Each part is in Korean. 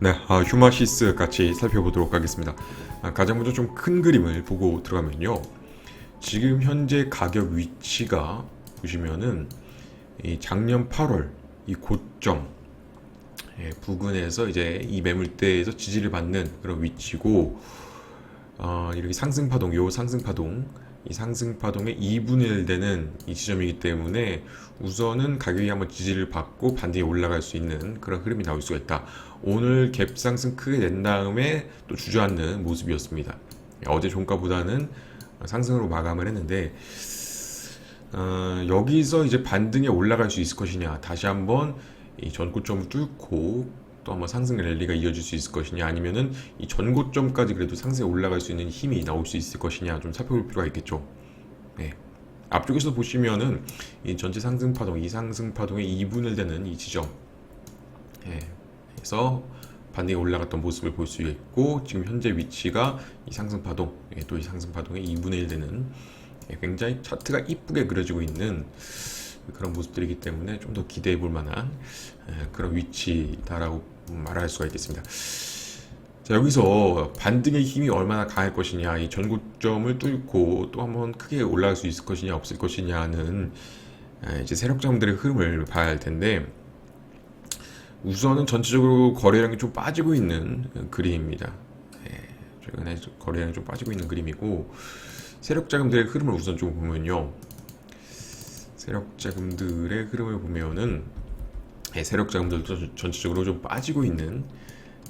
네, 아, 휴마시스 같이 살펴보도록 하겠습니다. 아, 가장 먼저 좀 큰 그림을 보고 들어가면요. 지금 현재 가격 위치가 보시면은 이 작년 8월 이 고점 예, 부근에서 이제 이 매물대에서 지지를 받는 그런 위치고 어, 이렇게 상승 파동, 요 상승 파동, 이 상승 파동의 2분의 1 되는 이 지점이기 때문에 우선은 가격이 한번 지지를 받고 반대에 올라갈 수 있는 그런 흐름이 나올 수가 있다. 오늘 갭 상승 크게 낸 다음에 또 주저앉는 모습이었습니다. 어제 종가보다는 상승으로 마감을 했는데 어, 여기서 이제 반등에 올라갈 수 있을 것이냐 다시 한번 이 전고점을 뚫고 또 한번 상승 랠리가 이어질 수 있을 것이냐 아니면은 이 전고점까지 그래도 상승에 올라갈 수 있는 힘이 나올 수 있을 것이냐 좀 살펴볼 필요가 있겠죠. 네. 앞쪽에서 보시면은 이 전체 상승 파동, 이 상승 파동의 2분을 되는 이 지점, 예, 에서 반대에 올라갔던 모습을 볼 수 있고 지금 현재 위치가 이 상승 파동, 예, 또이 상승 파동의 2분의 1 되는 예, 굉장히 차트가 이쁘게 그려지고 있는 그런 모습들이기 때문에 좀 더 기대해 볼 만한 예, 그런 위치다라고 말할 수가 있겠습니다. 자, 여기서 반등의 힘이 얼마나 강할 것이냐, 이 전고점을 뚫고 또 한번 크게 올라갈 수 있을 것이냐, 없을 것이냐는 에, 이제 세력자분들의 흐름을 봐야 할 텐데, 우선은 전체적으로 거래량이 좀 빠지고 있는 그림입니다. 예, 최근에 거래량이 좀 빠지고 있는 그림이고, 세력자금들의 흐름을 우선 좀 보면요. 세력자금들의 흐름을 보면은, 예, 세력 자금들도 전체적으로 좀 빠지고 있는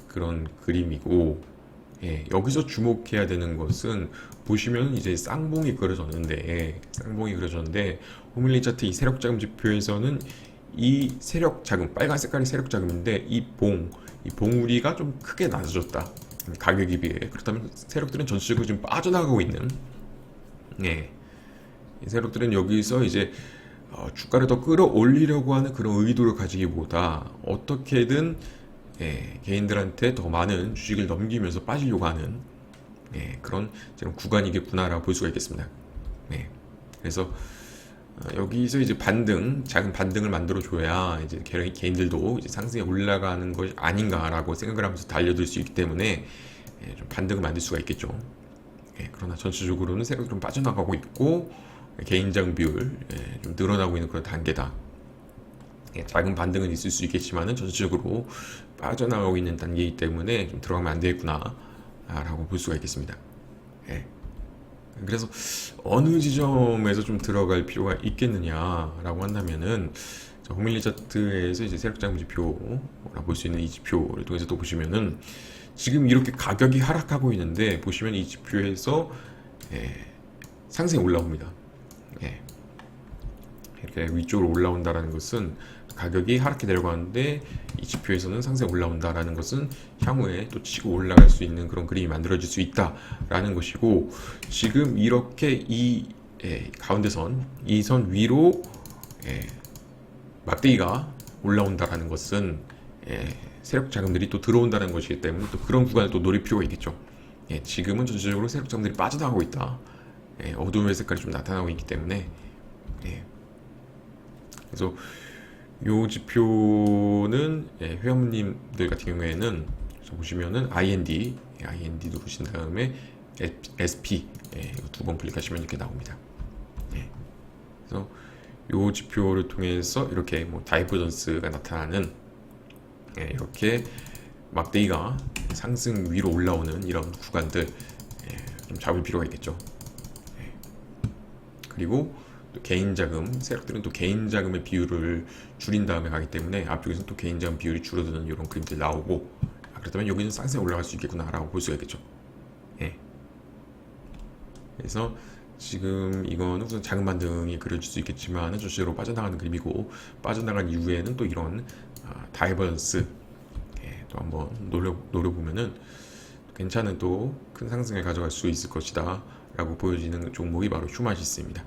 그런 그림이고 예, 여기서 주목해야 되는 것은 보시면 이제 쌍봉이 그려졌는데 쌍봉이 그려졌는데 호밀리 차트 이 세력 자금 지표에서는 이 세력 자금 빨간 색깔이 세력 자금인데 이봉이 봉우리가 좀 크게 낮아졌다. 가격에 비해. 그렇다면 세력들은 전체적으로 지금 빠져나가고 있는 예, 이 세력들은 여기서 이제 어, 주가를 더 끌어올리려고 하는 그런 의도를 가지기보다 어떻게든 예, 개인들한테 더 많은 주식을 넘기면서 빠지려고 하는 예, 그런 지금 구간이겠구나라고 볼 수가 있겠습니다. 네. 그래서 어, 여기서 이제 반등, 작은 반등을 만들어 줘야 이제 개- 개인들도 이제 상승에 올라가는 것이 아닌가라고 생각을 하면서 달려들 수 있기 때문에 예, 좀 반등을 만들 수가 있겠죠. 예, 그러나 전체적으로는 세력이 좀 빠져나가고 있고 개인 자금 비율 예, 좀 늘어나고 있는 그런 단계다. 예, 작은 반등은 있을 수 있겠지만은 전체적으로 빠져나가고 있는 단계이기 때문에 좀 들어가면 안 되겠구나 라고 볼 수가 있겠습니다. 예. 그래서 어느 지점에서 좀 들어갈 필요가 있겠느냐라고 한다면은 자, 호밀리 차트에서 이제 세력장 지표라고 볼 수 있는 이 지표를 통해서 또 보시면은 지금 이렇게 가격이 하락하고 있는데 보시면 이 지표에서 예, 상승이 올라옵니다. 예. 이렇게 위쪽으로 올라온다라는 것은 가격이 하락해 내려가는데 이 지표에서는 상승 올라온다라는 것은 향후에 또 치고 올라갈 수 있는 그런 그림이 만들어질 수 있다라는 것이고 지금 이렇게 이 예, 가운데선 이 선 위로 예, 막대기가 올라온다라는 것은 예, 세력 자금들이 또 들어온다는 것이기 때문에 또 그런 구간을 또 노릴 필요가 있겠죠. 예, 지금은 전체적으로 세력 자금들이 빠져나가고 있다. 예, 어두운 색깔이 좀 나타나고 있기 때문에 예, 그래서 요 지표는 예, 회원님들 같은 경우에는 저 보시면은 IND, 예, IND 누르신 다음에 SP 예, 두번 클릭하시면 이렇게 나옵니다. 예. 그래서 요 지표를 통해서 이렇게 뭐 다이버전스가 나타나는 예, 이렇게 막대기가 상승 위로 올라오는 이런 구간들 예, 좀 잡을 필요가 있겠죠. 예. 그리고 또 개인 자금 세력들은 또 개인 자금의 비율을 줄인 다음에 가기 때문에 앞쪽에서 또 개인 자금 비율이 줄어드는 이런 그림들 나오고 아, 그렇다면 여기는 쌍세 올라갈 수 있겠구나라고 볼 수가 있겠죠. 예. 그래서 지금 이거는 우선 작은 반등이 그려질 수 있겠지만 전체적으로 빠져나가는 그림이고 빠져나간 이후에는 또 이런 아, 다이버런스 예, 또 한번 노려 노려보면은 괜찮은 또 큰 상승을 가져갈 수 있을 것이다 라고 보여지는 종목이 바로 휴마시스입니다.